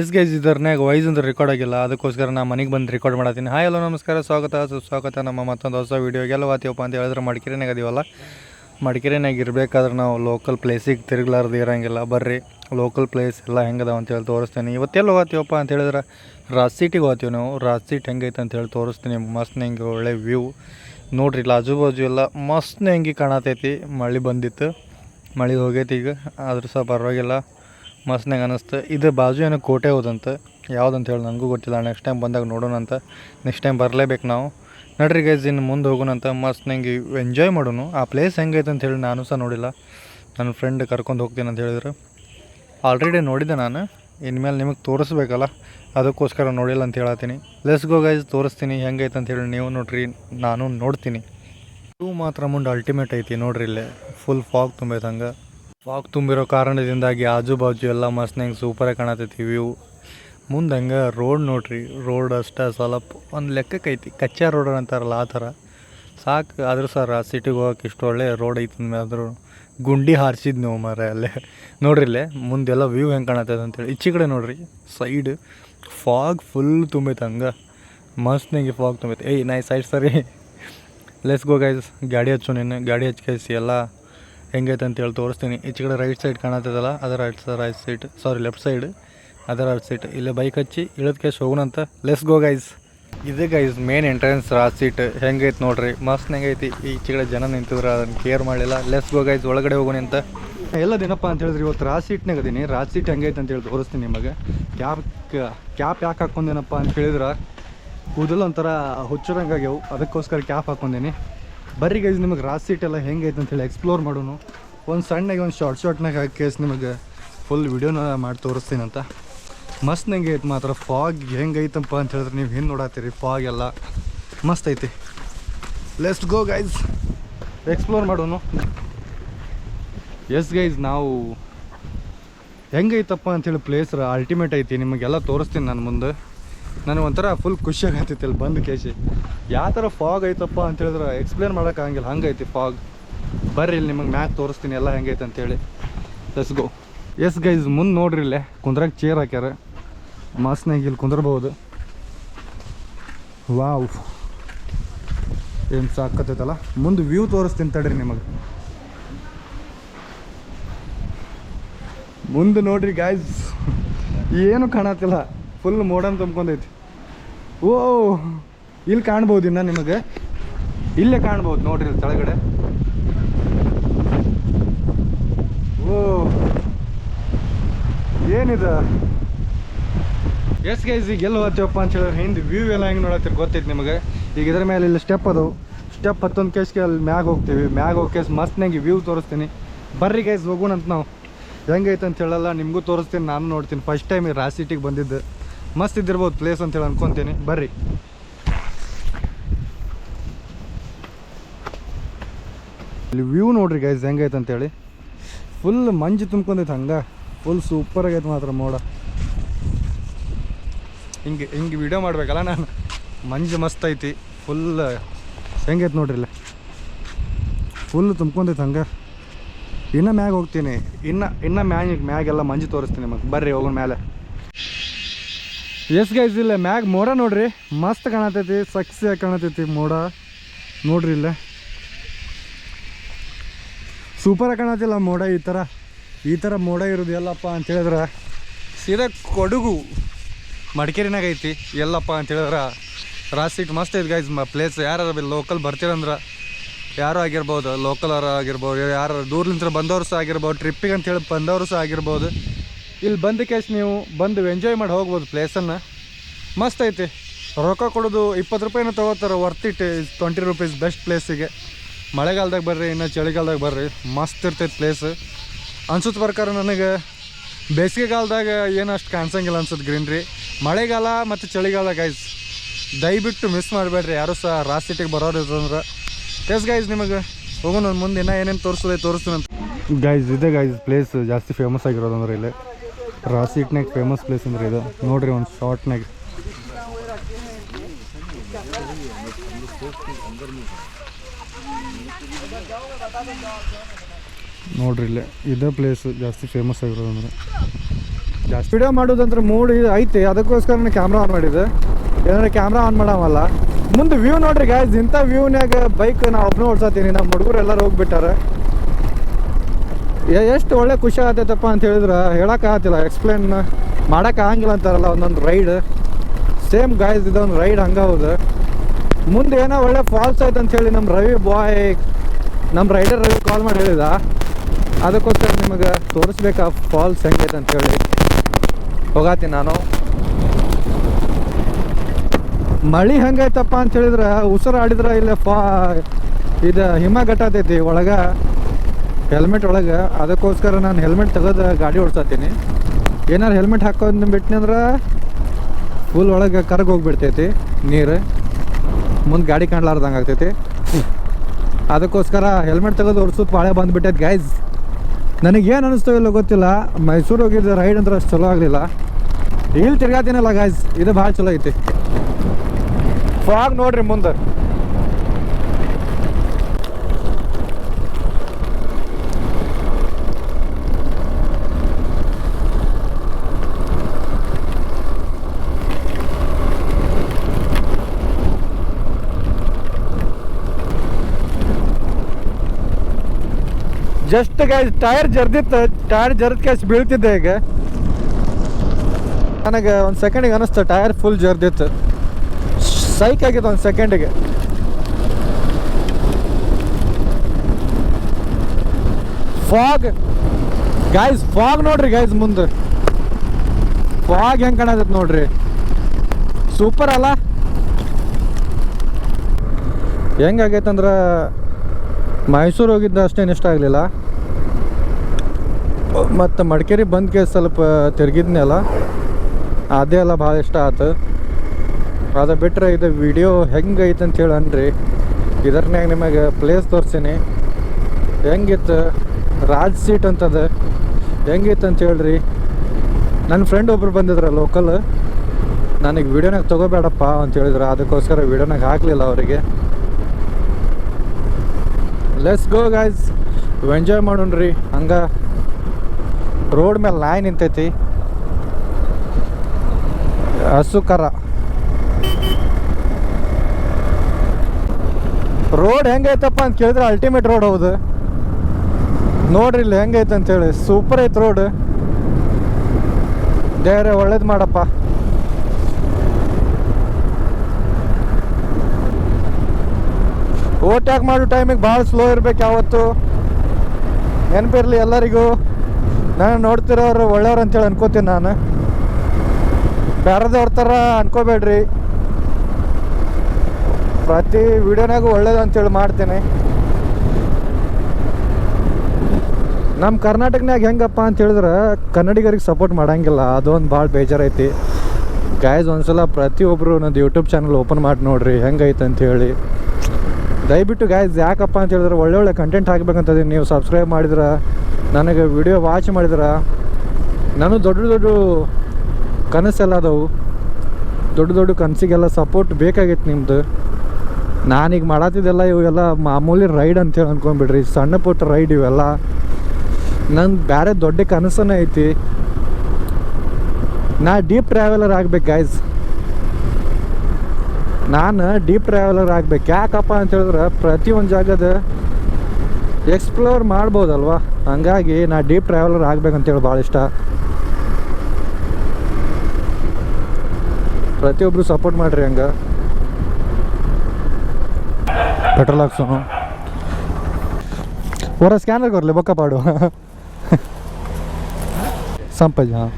S guys ಇದರ್ನಾಗ voice ಅಂದ್ರೆ record ಆಗಿಲ್ಲ, ಅದಕ್ಕೋಸ್ಕರ ನಾ ಮನೆಗೆ ಬಂದು ರೆಕಾರ್ಡ್ ಮಾಡತ್ತೀನಿ. ಹಾಯ್ ಹಲೋ ನಮಸ್ಕಾರ, ಸ್ವಾಗತ. ಸುಸ್ವಾಗತ ನಮ್ಮ ಮತ್ತೊಂದು ಹೊಸ ವೀಡಿಯೋಗೆಲ್ಲ ವಾತೀವಪ್ಪ ಅಂತ ಹೇಳಿದ್ರೆ ಮಡಿಕೇರಿನಾಗ ಅದೀವಲ್ಲ ಮಡಿಕೇರಿನಾಗ ಇರಬೇಕಾದ್ರೆ ನಾವು ಲೋಕಲ್ ಪ್ಲೇಸಿಗೆ ತಿರುಗ್ಲಾರ್ದು ಇರೋಂಗಿಲ್ಲ. ಬರ್ರಿ ಲೋಕಲ್ ಪ್ಲೇಸ್ ಎಲ್ಲ ಹೆಂಗದಾವ ಅಂತೇಳಿ ತೋರಿಸ್ತೀನಿ. ಇವತ್ತೆಲ್ಲ ಹೋಗ್ತೀವಪ್ಪ ಅಂತ ಹೇಳಿದ್ರೆ ರಾಜ್ ಸಿಟಿಗೆ ಹೋಗ್ತೀವಿ ನಾವು. ರಾಜ್ ಸೀಟ್ ಹೆಂಗೈತೆ ಅಂತ ಹೇಳಿ ತೋರಿಸ್ತೀನಿ. ಮಸ್ತ್ ಹೆಂಗೆ ಒಳ್ಳೆ ವ್ಯೂ ನೋಡ್ರಿ, ಇಲ್ಲ ಆಜು ಬಾಜು ಎಲ್ಲ ಮಸ್ತ್ ಹೆಂಗೆ ಕಾಣತೈತಿ. ಮಳೆ ಬಂದಿತ್ತು. ಮಳೆ ಹೋಗೈತಿ ಈಗ. ಆದ್ರೂ ಸಹ ಪರವಾಗಿಲ್ಲ. ಮಸ್ತ್ನಾಗ ಅನ್ನಿಸ್ತು. ಇದು ಬಾಜು ಏನೋ ಕೋಟೆ ಹೋದಂತ. ಯಾವುದಂತ ಹೇಳಿ ನನಗೂ ಗೊತ್ತಿಲ್ಲ. ನೆಕ್ಸ್ಟ್ ಟೈಮ್ ಬಂದಾಗ ನೋಡೋಣ ಅಂತ. ನೆಕ್ಸ್ಟ್ ಟೈಮ್ ಬರಲೇಬೇಕು ನಾವು. ನಡ್ರಿ ಗೈಸ್ ಇನ್ನು ಮುಂದೆ ಹೋಗೋಣಂತ ಮಸ್ತ್ ನಂಗೆ ಎಂಜಾಯ್ ಮಾಡೋಣ. ಆ ಪ್ಲೇಸ್ ಹೆಂಗೈತೆ ಅಂತ ಹೇಳಿ ನಾನು ಸಹ ನೋಡಿಲ್ಲ. ನನ್ನ ಫ್ರೆಂಡ್ ಕರ್ಕೊಂಡು ಹೋಗ್ತೀನಿ ಅಂತ ಹೇಳಿದ್ರು. ಆಲ್ರೆಡಿ ನೋಡಿದ್ದೆ ನಾನು. ಇನ್ಮೇಲೆ ನಿಮಗೆ ತೋರಿಸ್ಬೇಕಲ್ಲ. ಅದಕ್ಕೋಸ್ಕರ ನೋಡಿಲ್ಲ ಅಂತ ಹೇಳತ್ತೀನಿ. ಲೆಸ್ ಗೋ ಗೈಸ್ ತೋರಿಸ್ತೀನಿ ಹೆಂಗೈತೆ ಅಂತ ಹೇಳಿ ನೀವು ನೋಡ್ರಿ, ನಾನು ನೋಡ್ತೀನಿ. ಟೂ ಮಾತ್ರ ಮುಂದೆ ಅಲ್ಟಿಮೇಟ್ ಐತಿ ನೋಡ್ರಿ ಇಲ್ಲೇ. ಫುಲ್ ಫಾಗ್ ತುಂಬೈತೆ ಹಂಗೆ ಫಾಗ್ ತುಂಬಿರೋ ಕಾರಣದಿಂದಾಗಿ ಆಜು ಬಾಜು ಎಲ್ಲ ಮಸ್ತ್ ಹೆಂಗೆ ಸೂಪರಾಗಿ ಕಾಣತೈತಿ ವ್ಯೂ ಮುಂದೆ ಹಂಗೆ ರೋಡ್ ನೋಡ್ರಿ, ರೋಡ್ ಅಷ್ಟೇ ಸ್ವಲ್ಪ ಒಂದು ಲೆಕ್ಕಕ್ಕೆ ಐತಿ, ಕಚ್ಚಾ ರೋಡ್ ಅಂತಾರಲ್ಲ ಆ ಥರ. ಸಾಕು, ಆದರೂ ಸರ್ ಆ ಸಿಟಿಗೆ ಹೋಗೋಕೆ ಇಷ್ಟು ಒಳ್ಳೆ ರೋಡ್ ಐತಿ ಆದರೂ ಗುಂಡಿ ಹಾರಿಸಿದ್ ನೀವು ಮರ ಅಲ್ಲೇ. ನೋಡ್ರಿ ಇಲ್ಲೇ ಮುಂದೆಲ್ಲ ವ್ಯೂ ಹೆಂಗೆ ಕಾಣತ್ತದ ಅಂತೇಳಿ ಈಚೆ ಕಡೆ ನೋಡ್ರಿ ಸೈಡ್ ಫಾಗ್ ಫುಲ್ ತುಂಬೈತೆ ಹಂಗೆ. ಮಸ್ತ್ ಫಾಗ್ ತುಂಬೈತೆ ಏಯ್, ನಾಯ್ ಸೈಡ್ ಸರಿ. ಲೆಸ್ ಗೋ ಗೈಸ್ ಗಾಡಿ ಹಚ್ಚು ನೀನು ಗಾಡಿ ಹಚ್ಕೈಸಿ ಎಲ್ಲ. ಹೆಂಗೈತೆ ಅಂತೇಳಿ ತೋರಿಸ್ತೀನಿ. ಈಚೆ ಕಡೆ ರೈಟ್ ಸೈಡ್ ಕಾಣತ್ತದಲ್ಲ ಅದರ right right side sorry left side ಅದರ ರೈಟ್ ಸೈಡ್ ಇಲ್ಲೇ ಬೈಕ್ ಹಚ್ಚಿ ಇಳಿದ ಕೇಸ್ ಹೋಗೋಣಂತ ಲೆಸ್ ಗೋ ಗೈಸ್ ಇದೇ guys main entrance Raj seat ಹೆಂಗೈತೆ ನೋಡ್ರಿ? ಮಸ್ತ್ ಹೆಂಗೈತಿ. ಈಚೆ ಕಡೆ ಜನ ನಿಂತಿದ್ರೆ ಅದನ್ನು ಕೇರ್ ಮಾಡಲಿಲ್ಲ. ಲೆಸ್ ಗೋ ಗೈಸ್ ಒಳಗಡೆ ಹೋಗೋಣ ಅಂತ. ಎಲ್ಲ ದಿನಪ್ಪ ಅಂತ ಹೇಳಿದ್ರೆ ಇವತ್ತು ರಾಜ್ ಸೀಟ್ನಾಗ ಅದೀನಿ ರಾಜ್ ಸೀಟ್ ಹೆಂಗೈತೆ ಅಂತ ಹೇಳಿ ತೋರಿಸ್ತೀನಿ ನಿಮಗೆ. ಕ್ಯಾಪ್ ಕ್ಯಾಪ್ ಯಾಕೆ ಹಾಕ್ಕೊಂಡೇನಪ್ಪ ಅಂತ ಹೇಳಿದ್ರೆ, ಕೂದಲು ಒಂಥರ ಹುಚ್ಚರಂಗಾಗ್ಯವು ಅದಕ್ಕೋಸ್ಕರ ಕ್ಯಾಪ್ ಹಾಕ್ಕೊಂಡೇನಿ. ಬರ್ರಿ ಗೈಸ್ ನಿಮಗೆ ರಾಸ್ ಸೀಟ್ ಎಲ್ಲ ಹೆಂಗೈತೆ ಅಂತೇಳಿ ಎಕ್ಸ್ಪ್ಲೋರ್ ಮಾಡೋನು ಒಂದು ಸಣ್ಣಗೆ, ಒಂದು ಶಾರ್ಟ್ ಶಾರ್ಟ್ನಾಗ ಹಾಕೇಸ್ ಕೇಸ್ ನಿಮಗೆ ಫುಲ್ ವಿಡಿಯೋನ ಮಾಡಿ ತೋರಿಸ್ತೀನಿ ಅಂತ ಮಸ್ತ್ ನಂಗೆ ಐತೆ ಮಾತ್ರ ಫಾಗ್ ಹೆಂಗೈತಪ್ಪ ಅಂತ ಹೇಳಿದ್ರೆ ನೀವು ಹಿಂದೆ ನೋಡತ್ತೀರಿ ಫಾಗ್ ಎಲ್ಲ. ಮಸ್ತ್ ಐತಿ. ಲೆಸ್ಟ್ ಗೋ ಗೈಸ್ ಎಕ್ಸ್ಪ್ಲೋರ್ ಮಾಡೋನು ಎಸ್ ಗೈಸ್ ನಾವು ಹೆಂಗೈತಪ್ಪ ಅಂಥೇಳಿ ಪ್ಲೇಸ್ ಅಲ್ಟಿಮೇಟ್ ಐತಿ, ನಿಮಗೆಲ್ಲ ತೋರಿಸ್ತೀನಿ ನಾನು ಮುಂದೆ. ನನಗೆ ಒಂಥರ ಫುಲ್ ಖುಷಿ ಆಗತ್ತೈತಿ ಅಲ್ಲಿ ಬಂದು ಕೇಸಿ ಯಾವ ಥರ ಫಾಗ್ ಐತಪ್ಪ ಅಂತ ಹೇಳಿದ್ರೆ ಎಕ್ಸ್ಪ್ಲೇನ್ ಮಾಡೋಕ್ಕಾಗಂಗಿಲ್ಲ ಹಂಗೈತಿ ಫಾಗ್ ಬರ್ರಿ ಇಲ್ಲಿ ನಿಮಗೆ ಮ್ಯಾಕ್ ತೋರಿಸ್ತೀನಿ, ಎಲ್ಲ ಹೆಂಗೈತೆ ಅಂತೇಳಿ. ಲೆಸ್ ಗೋ ಎಸ್ ಗೈಸ್ ಮುಂದೆ ನೋಡ್ರಿ ಇಲ್ಲೇ. ಕುಂದ್ರಾಗ ಚೇರ್ ಹಾಕ್ಯಾರ. ಮಾಸ್ನಾಗ ಇಲ್ಲಿ ಕುಂದ್ರಬಹುದು. ವಾವ್ ಏನು ಸಾಕತ್ತೈತಲ್ಲ? ಮುಂದೆ ವ್ಯೂ ತೋರಿಸ್ತೀನಿ ತಡ್ರಿ ನಿಮಗೆ. ಮುಂದೆ ನೋಡ್ರಿ ಗಾಯ್ಸ್ ಏನು ಕಾಣತ್ತಿಲ್ಲ. ಫುಲ್ ಮೋಡನ್ ತುಂಬ್ಕೊಂಡೈತಿ. ಓ ಇಲ್ಲಿ ಕಾಣ್ಬೋದು ಇನ್ನ ನಿಮಗೆ. ಇಲ್ಲೇ ಕಾಣ್ಬೋದು ನೋಡ್ರಿ ಇಲ್ಲಿ ಕೆಳಗಡೆ. ಓ ಏನಿದ? ಎಸ್ ಗೈಸ್ ಈಗ ಎಲ್ಲಿ ಹೋಗ್ತೀವಪ್ಪ ಅಂತ ಹೇಳಿದ್ರೆ ಹಿಂದೆ ವ್ಯೂ ಎಲ್ಲ ಹೆಂಗೆ ನೋಡತ್ತೀರಿ ಗೊತ್ತೈತಿ ನಿಮಗೆ. ಈಗ ಇದ್ರ ಮೇಲೆ ಇಲ್ಲಿ ಸ್ಟೆಪ್ ಅದು ಸ್ಟೆಪ್ ಹತ್ತೊಂದು ಕೇಸ್ಗೆ ಅಲ್ಲಿ ಮ್ಯಾಗ ಹೋಗ್ತೀವಿ. ಮ್ಯಾಗ ಹೋಗಿ ಕೇಸ್ ಮಸ್ತ್ನಾಗಿ ವ್ಯೂ ತೋರಿಸ್ತೀನಿ. ಬರ್ರಿ ಗೈಸ್ ಹೋಗೋಣ ಅಂತ ನಾವು. ಹೆಂಗೈತೆ ಅಂತ ಹೇಳಲ್ಲ, ನಿಮಗೂ ತೋರಿಸ್ತೀನಿ, ನಾನು ನೋಡ್ತೀನಿ. ಫಸ್ಟ್ ಟೈಮ್ ಈ ರಾಜ್ ಸಿಟಿಗೆ ಬಂದಿದ್ದು. ಮಸ್ತ್ ಇದ್ದಿರ್ಬೋದು ಪ್ಲೇಸ್ ಅಂತೇಳಿ ಅನ್ಕೊತೀನಿ. ಬರ್ರಿ. ಇಲ್ಲಿ ವ್ಯೂ ನೋಡ್ರಿ ಗೈಸ್ ಹೆಂಗೈತೆ ಅಂತೇಳಿ. ಫುಲ್ ಮಂಜು ತುಂಬ್ಕೊಂಡೈತೆ ಹಂಗೆ. ಫುಲ್ ಸೂಪರ್ ಆಗೈತೆ ಮಾತ್ರ ಮೋಡ. ಹಿಂಗೆ ಹಿಂಗೆ ವಿಡಿಯೋ ಮಾಡಬೇಕಲ್ಲ ನಾನು. ಮಂಜು ಮಸ್ತ್ ಐತಿ. ಫುಲ್ ಹೆಂಗೈತೆ ನೋಡ್ರಿ ಇಲ್ಲ. ಫುಲ್ ತುಂಬ್ಕೊಂಡೈತೆ ಹಂಗೆ. ಇನ್ನೂ ಮ್ಯಾಗ ಹೋಗ್ತೀನಿ. ಇನ್ನು ಇನ್ನು ಮ್ಯಾಗ, ಮ್ಯಾಗೆಲ್ಲ ಮಂಜು ತೋರಿಸ್ತೀನಿ ಮತ್ತೆ ಬರ್ರಿ ಹೋಗೋಣ ಮೇಲೆ ಎಸ್ ಗೈಸ್ ಇಲ್ಲ ಮ್ಯಾಗ ಮೋಡ ನೋಡ್ರಿ. ಮಸ್ತ್ ಕಾಣತೈತಿ ಸಕ್ಸಿಯಾಗಿ ಕಾಣತೈತಿ ಮೋಡ. ನೋಡ್ರಿ ಇಲ್ಲ. ಸೂಪರಾಗಿ ಕಾಣತಿಲ್ಲ ಮೋಡ ಈ ಥರ ಈ ಥರ ಮೋಡ ಇರೋದು ಎಲ್ಲಪ್ಪ ಅಂತ ಹೇಳಿದ್ರೆ, ಸೀದಾ ಕೊಡಗು, ಮಡಿಕೇರಿನಾಗ ಐತಿ. ಎಲ್ಲಪ್ಪ ಅಂತ ಹೇಳಿದ್ರೆ ರಾಸಿಕ್ ಸೀಟ್ ಮಸ್ತ್ ಐತಿ ಗೈಸ್ ಪ್ಲೇಸ್ ಯಾರು ಲೋಕಲ್ ಬರ್ತೀರಂದ್ರೆ, ಯಾರು ಆಗಿರ್ಬೋದು ಲೋಕಲ್ ಆಗಿರ್ಬೋದು, ಯಾರು ದೂರ್ಲಿಂದ ಬಂದವರು ಸಹ ಆಗಿರ್ಬೋದು ಟ್ರಿಪ್ಪಿಗೆ ಅಂತ ಹೇಳಿ ಬಂದವರು ಸಹ ಆಗಿರ್ಬೋದು. ಇಲ್ಲಿ ಬಂದ ಕೇಸ್ ನೀವು ಬಂದು ಎಂಜಾಯ್ ಮಾಡಿ ಹೋಗ್ಬೋದು ಪ್ಲೇಸನ್ನು ಮಸ್ತ್ ಐತಿ. ರೊಕ್ಕ ಕೊಡೋದು ಇಪ್ಪತ್ತು ರೂಪಾಯಿನ ತೊಗೋತಾರೆ worth it twenty rupees best ಪ್ಲೇಸಿಗೆ ಮಳೆಗಾಲದಾಗ ಬರ್ರಿ, ಇನ್ನು ಚಳಿಗಾಲದಾಗ ಬರ್ರಿ, ಮಸ್ತ್ ಇರ್ತೈತೆ ಪ್ಲೇಸ್ ಅನ್ಸುತ್ತೆ ಪ್ರಕಾರ ನನಗೆ ಬೇಸಿಗೆಗಾಲದಾಗ ಏನು ಅಷ್ಟು ಕಾಣಿಸಂಗಿಲ್ಲ ಅನ್ಸುತ್ತೆ ಗ್ರೀನ್ರಿ ಮಳೆಗಾಲ ಮತ್ತು ಚಳಿಗಾಲ ಗೈಸ್ ದಯವಿಟ್ಟು ಮಿಸ್ ಮಾಡಬೇಡ್ರಿ. ಯಾರು ಸಹ ರಾಸಿಟಿಗೆ ಸಿಟಿಗೆ ಬರೋರು ಇರ್ತಂದ್ರೆ ಎಸ್ ಗೈಸ್ ನಿಮಗೆ ಹೋಗೋಣ ಮುಂದೆ ಇನ್ನೂ ಏನೇನು ತೋರಿಸೋದೇ ತೋರಿಸ್ತೀನಿ ಗೈಸ್ ಇದೆ ಗೈಸ್ ಪ್ಲೇಸ್ ಜಾಸ್ತಿ ಫೇಮಸ್ ಆಗಿರೋದಂದ್ರೆ ಇಲ್ಲಿ. ರಾಜ್ ಸೀಟ್ನಾಗ ಫೇಮಸ್ ಪ್ಲೇಸ್ ಅಂದ್ರೆ ಇದು. ನೋಡ್ರಿ ಒಂದು ಶಾರ್ಟ್ನಾಗ ನೋಡ್ರಿ ಇಲ್ಲೇ, ಇದೇ ಪ್ಲೇಸ್ ಜಾಸ್ತಿ ಫೇಮಸ್ ಆಗಿರೋದು ಅಂದ್ರೆ. ಜಾಸ್ತಿ ವಿಡಿಯೋ ಮಾಡೋದಂದ್ರೆ ಮೂಡ್ ಇದು ಐತಿ. ಅದಕ್ಕೋಸ್ಕರ ಕ್ಯಾಮ್ರಾ ಆನ್ ಮಾಡಿದ್ದೆ ಏನಂದ್ರೆ ಕ್ಯಾಮ್ರಾ ಆನ್ ಮಾಡವಲ್ಲ. ಮುಂದೆ ವ್ಯೂ ನೋಡ್ರಿ ಗಾಯ್ಸ್ ಇಂಥ ವ್ಯೂನ್ಯಾಗ ಬೈಕ್ ನಾ ಒಬ್ಬನೇ ಓಡ್ಸತ್ತೀನಿ. ನಮ್ಮ ಹುಡುಗರು ಎಲ್ಲರೂ ಹೋಗ್ಬಿಟ್ಟಾರೆ. ಎಷ್ಟು ಒಳ್ಳೆ ಖುಷಿ ಆಗ್ತೈತಪ್ಪ ಅಂತ ಹೇಳಿದ್ರೆ ಹೇಳೋಕ್ಕಾಗತ್ತಿಲ್ಲ ಎಕ್ಸ್ಪ್ಲೇನ್ ಮಾಡೋಕ್ಕಾಗಂಗಿಲ್ಲ ಅಂತಾರಲ್ಲ ಒಂದೊಂದು ರೈಡ್ ಸೇಮ್ ಗಾಯ್ಸ್ ಇದೊಂದು ರೈಡ್ ಹಂಗೆ ಹೌದು. ಮುಂದೆ ಏನೋ ಒಳ್ಳೆ ಫಾಲ್ಸ್ ಆಯ್ತು ಅಂತ ಹೇಳಿ ನಮ್ಮ ರವಿ ಬಾಯ್ ನಮ್ಮ ರೈಡರ್ ರವಿ ಕಾಲ್ ಮಾಡಿ ಹೇಳಿದ. ಅದಕ್ಕೋಸ್ಕರ ನಿಮಗೆ ತೋರಿಸ್ಬೇಕ ಫಾಲ್ಸ್ ಹೆಂಗೈತೆ ಅಂತೇಳಿ ಹೋಗಾತೀನಿ ನಾನು. ಮಳಿ ಹೆಂಗೈತಪ್ಪ ಅಂತ ಹೇಳಿದ್ರೆ, ಉಸಿರಾಡಿದ್ರೆ ಇಲ್ಲೇ ಫಾ ಇದು ಹಿಮ ಘಟ್ಟತೈತಿ ಒಳಗೆ? ಹೆಲ್ಮೆಟ್ ಒಳಗೆ ಅದಕ್ಕೋಸ್ಕರ ನಾನು ಹೆಲ್ಮೆಟ್ ತೆಗೆದು ಗಾಡಿ ಓಡ್ಸತ್ತೀನಿ ಏನಾರು ಹೆಲ್ಮೆಟ್ ಹಾಕೋದು ಬಿಟ್ಟಿನಿ ಅಂದ್ರೆ ಫುಲ್ ಒಳಗೆ ಕರ್ಗೆ ಹೋಗ್ಬಿಡ್ತೈತಿ, ನೀರು. ಮುಂದೆ ಗಾಡಿ ಕಾಣ್ಲಾರ್ದಂಗೆ ಆಗ್ತೈತಿ. ಅದಕ್ಕೋಸ್ಕರ ಹೆಲ್ಮೆಟ್ ತೆಗೆದು ಓಡಿಸೋದು ಪಾಳೆ ಬಂದುಬಿಟ್ಟೈತೆ ಗೈಸ್ ನನಗೇನು ಅನಿಸ್ತೋ ಇಲ್ಲೋ ಗೊತ್ತಿಲ್ಲ, ಮೈಸೂರು ಹೋಗಿದ್ದ ರೈಡ್ ಅಂದ್ರೆ ಅಷ್ಟು ಚಲೋ ಆಗಲಿಲ್ಲ. ಇಲ್ಲಿ ತಿರ್ಗಾತೀನಲ್ಲ ಗಾಯ್ಸ್ ಇದು ಭಾಳ ಚಲೋ ಐತಿ. ಫಾಗ್ ನೋಡ್ರಿ ಮುಂದೆ. ಜಸ್ಟ್ ಗೈಸ್ ಟೈರ್ ಜರ್ದಿತ್ತು ಟೈರ್ ಜರ್ದ ಕ್ಯಾಶ್ ಬೀಳ್ತಿದ್ದೆ ಈಗ. ನನಗೆ ಒಂದು ಸೆಕೆಂಡಿಗೆ ಅನಿಸ್ತು ಟೈರ್ ಫುಲ್ ಜರ್ದಿತ್ತು. ಸೈಕ್ ಆಗಿತ್ತು ಒಂದು ಸೆಕೆಂಡಿಗೆ ಫಾಗ್ ಗೈಸ್ ಫಾಗ್ ನೋಡ್ರಿ ಗೈಸ್ ಮುಂದೆ. ಫಾಗ್ ಹೆಂಗೆ ಕಾಣತೈತೆ ನೋಡ್ರಿ. ಸೂಪರ್ ಅಲ್ಲ? ಹೆಂಗಾಗೈತಂದ್ರೆ ಮೈಸೂರು ಹೋಗಿದ್ದ ಅಷ್ಟೇನು ಇಷ್ಟ ಆಗಲಿಲ್ಲ. ಮತ್ತು ಮಡಿಕೇರಿ ಬಂದ ಕೇಸ್ ಸ್ವಲ್ಪ ತಿರ್ಗಿದ್ನಲ್ಲ ಅದೇ ಎಲ್ಲ ಭಾಳ ಇಷ್ಟ ಆಯ್ತು ಅದು ಬಿಟ್ಟರೆ ಇದು ವಿಡಿಯೋ ಹೆಂಗೈತೆ ಅಂತೇಳಿ ಅನ್ರಿ ಇದರ್ನ್ಯಾಗ ನಿಮಗೆ ಪ್ಲೇಸ್ ತೋರಿಸ್ತೀನಿ ಹೆಂಗಿತ್ತು? ರಾಜ್ ಸೀಟ್ ಅಂತದ. ಹೆಂಗಿತ್ತು ಅಂತ ಹೇಳ್ರಿ. ನನ್ನ ಫ್ರೆಂಡ್ ಒಬ್ರು ಬಂದಿದ್ರು ಲೋಕಲ್ ನನಗೆ ವಿಡಿಯೋನಾಗ ತೊಗೋಬೇಡಪ್ಪ ಅಂತ ಹೇಳಿದ್ರು. ಅದಕ್ಕೋಸ್ಕರ ವಿಡಿಯೋನಾಗ ಹಾಕಲಿಲ್ಲ ಅವರಿಗೆ. ಲೆಟ್ಸ್ ಗೋ ಗಾಯ್ಸ್ ಎಂಜಾಯ್ ಮಾಡೋಣ್ರಿ ಹಂಗೆ ರೋಡ್ ಮೇಲೆ ನಾಯಿ ನಿಂತೈತಿ. ಹಸು ಕರ. ರೋಡ್ ಹೆಂಗೈತಪ್ಪ ಅಂತ ಕೇಳಿದ್ರೆ ಅಲ್ಟಿಮೇಟ್ ರೋಡ್ ಹೌದು. ನೋಡ್ರಿ ಇಲ್ಲಿ ಹೆಂಗೈತೆ ಅಂತೇಳಿ ಸೂಪರ್ ಐತೆ ರೋಡ್ ದೇವ್ರೆ, ಒಳ್ಳೇದು ಮಾಡಪ್ಪ. ಓಟ್ಯಾಕ್ ಮಾಡೋ ಟೈಮಿಗೆ ಭಾಳ ಸ್ಲೋ ಇರ್ಬೇಕು ಯಾವತ್ತು. ನೆನಪಿರಲಿ ಎಲ್ಲರಿಗೂ. ನಾನು ನೋಡ್ತಿರೋರು ಒಳ್ಳೆಯವ್ರು ಅಂತೇಳಿ ಅನ್ಕೋತೀನಿ ನಾನು. ಬೇರೆದವ್ರ ಥರ ಅನ್ಕೋಬೇಡ್ರಿ. ಪ್ರತಿ ವಿಡಿಯೋನಾಗೂ ಒಳ್ಳೇದು ಅಂತೇಳಿ ಮಾಡ್ತೀನಿ. ನಮ್ಮ ಕರ್ನಾಟಕನಾಗ ಹೆಂಗಪ್ಪ ಅಂತ ಹೇಳಿದ್ರೆ ಕನ್ನಡಿಗರಿಗೆ ಸಪೋರ್ಟ್ ಮಾಡೋಂಗಿಲ್ಲ. ಅದೊಂದು ಭಾಳ ಬೇಜಾರೈತಿ. ಗಾಯಸ್ ಒಂದ್ಸಲ ಪ್ರತಿಯೊಬ್ಬರು ನಂದು ಯೂಟ್ಯೂಬ್ ಚಾನಲ್ ಓಪನ್ ಮಾಡಿ ನೋಡ್ರಿ. ಹೆಂಗೈತೆ ಅಂತ ಹೇಳಿ. ದಯವಿಟ್ಟು ಗಾಯ್ಸ್ ಯಾಕಪ್ಪ ಅಂತ ಹೇಳಿದ್ರೆ ಒಳ್ಳೆ ಒಳ್ಳೆ ಕಂಟೆಂಟ್ ಹಾಕ್ಬೇಕಂತದೀನಿ ನೀವು ಸಬ್ಸ್ಕ್ರೈಬ್ ಮಾಡಿದ್ರೆ, ನನಗೆ ವಿಡಿಯೋ ವಾಚ್ ಮಾಡಿದ್ರೆ, ನಾನು ದೊಡ್ಡ ದೊಡ್ಡ ಕನಸೆಲ್ಲ ಅದಾವು. ದೊಡ್ಡ ದೊಡ್ಡ ಕನಸಿಗೆಲ್ಲ ಸಪೋರ್ಟ್ ಬೇಕಾಗಿತ್ತು ನಿಮ್ಮದು ನಾನೀಗ ಮಾಡತ್ತಿದ್ದೆಲ್ಲ ಇವೆಲ್ಲ ಮಾಮೂಲಿ ರೈಡ್ ಅಂತೇಳಿ ಅಂದ್ಕೊಂಡ್ಬಿಡ್ರಿ ಸಣ್ಣ ಪುಟ್ಟ ರೈಡ್ ಇವೆಲ್ಲ. ನನ್ನ ಬೇರೆ ದೊಡ್ಡ ಕನಸನೇ ಐತಿ. ನಾ ಡೀಪ್ ಟ್ರಾವೆಲರ್ ಆಗ್ಬೇಕು ಗಾಯ್ಸ್ ನಾನು ಡೀಪ್ ಟ್ರಾವೆಲರ್ ಆಗ್ಬೇಕು. ಯಾಕಪ್ಪ ಅಂತ ಹೇಳಿದ್ರೆ ಪ್ರತಿಯೊಂದು ಜಾಗದ ಎಕ್ಸ್ಪ್ಲೋರ್ ಮಾಡ್ಬೋದಲ್ವಾ? ಹಂಗಾಗಿ ನಾ ಡೀಪ್ ಟ್ರಾವೆಲರ್ ಆಗ್ಬೇಕಂತೇಳಿ ಭಾಳ ಇಷ್ಟ. ಪ್ರತಿಯೊಬ್ಬರು ಸಪೋರ್ಟ್ ಮಾಡ್ರಿ ಹಂಗ. ಪೆಟ್ರೋಲ್ ಹಾಕ್ಸೋನು. ಹೊರ ಸ್ಕ್ಯಾನರ್ ಬರಲಿ ಬೊಕ್ಕ ಪಾಡು. ಸಂಪಜ್ ಹಾಂ.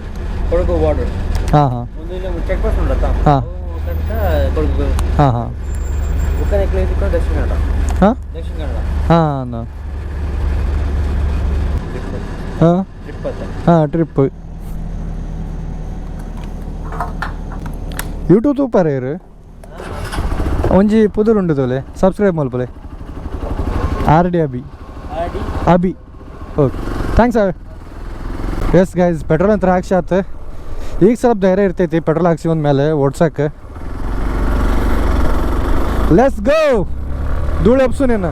ಹಾಂ ಹಾಂ. ಹಾ. ಹಾಂ. ಹಾಂ ಬುಕ್ಕನೆ ಕ್ಲೇಸ್ ಇಟ್ಕೊಂಡು ದಕ್ಷಿಣ ಕನ್ನಡ. ಹಾಂ? ದಕ್ಷಿಣ ಕನ್ನಡ. ಹಾಂ ಹಾಂ? ಟ್ರಿಪ್ ಅಂತ ಹಾಂ ಟ್ರಿಪ್ ಯೂಟ್ಯೂಬ್ ತೂಪಾರ ಇರು ಒಂಜಿ ಪುದರ್ ಉಂಡು ತೋಲೆ. ಸಬ್ಸ್ಕ್ರೈಬ್ ಮಲ್ಪಲೆ. ಆರ್ ಡಿ ಅಬಿ. ಅಬಿ. Okay thanks sir yes guys petrol ಅಂತ ಹಾಕ್ಸಿ ಆತು. ಈಗ ಸ್ವಲ್ಪ ಧೈರ್ಯ ಇರ್ತೈತಿ ಪೆಟ್ರೋಲ್ ಹಾಕ್ಸಿ ಮೇಲೆ ಓಡ್ಸಕ್ಕೆ ಲೆಸ್ ಗೋ ಧೂಳು ಎಬ್ಸು ನೀನು.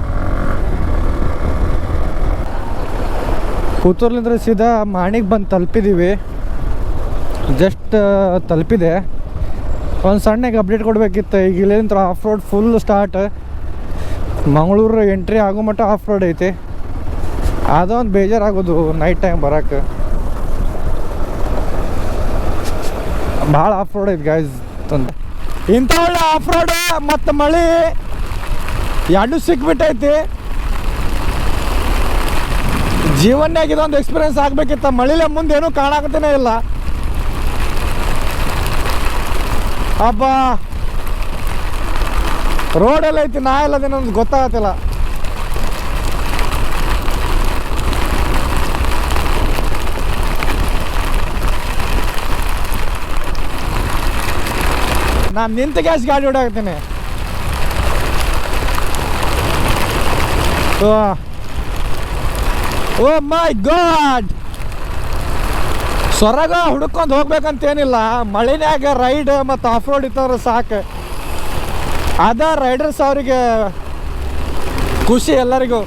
ಪುತ್ತೂರ್ಲಿಂದ ಸೀದಾ ಮಾಣಿಗೆ ಬಂದು ತಲುಪಿದ್ದೀವಿ ಜಸ್ಟ್ ತಲುಪಿದೆ. ಒಂದು ಸಣ್ಣಗೆ ಅಪ್ಡೇಟ್ ಕೊಡಬೇಕಿತ್ತು. ಈಗ ಇಲ್ಲಿಂದ off road full start Mangaluru entry ಆಗೋ ಮಟ್ಟ ಆಫ್ ರೋಡ್ ಐತಿ. ಅದೊಂದು ಬೇಜಾರಾಗೋದು ನೈಟ್ ಟೈಮ್ ಬರೋಕ್ಕೆ ಭಾಳ ಆಫ್ ರೋಡ್ ಐತಿ ಗಾಯ್ಸ್ ತಂದು ಇಂಥ ಆಫ್ ರೋಡ್ ಮತ್ತು ಮಳೆ ಎರಡು ಸಿಕ್ಬಿಟ್ಟೈತಿ. ಜೀವನ್ಯಾಗ ಇದೊಂದು ಎಕ್ಸ್ಪೀರಿಯನ್ಸ್ ಆಗ್ಬೇಕಿತ್ತ. ಮಳಿಲೆ ಮುಂದೆ ಏನೂ ಕಾಣಾಕತ್ತೇನೆ ಇಲ್ಲ. ಅಬ್ಬ. ರೋಡೆಲ್ಲ ಐತಿ ನಾ ನಮ್ಗೆ ಗೊತ್ತಾಗತ್ತಿಲ್ಲ. ನಾನು ನಿಂತ ಗ್ಯಾಸ್ ಗಾಡಿ ಓಡಾಕ್ತೀನಿ ಓ. My god. ಸೊರಗ ಹುಡ್ಕೊಂಡು ಹೋಗ್ಬೇಕಂತೇನಿಲ್ಲ, ಮಳೆನ್ಯಾಗ ರೈಡ್ ಮತ್ತು ಆಫ್ ರೋಡ್ ಇತ್ತಂದ್ರೆ ಸಾಕು. ಅದ ರೈಡರ್ಸ್ ಅವರಿಗೆ ಖುಷಿ ಎಲ್ಲರಿಗೂ.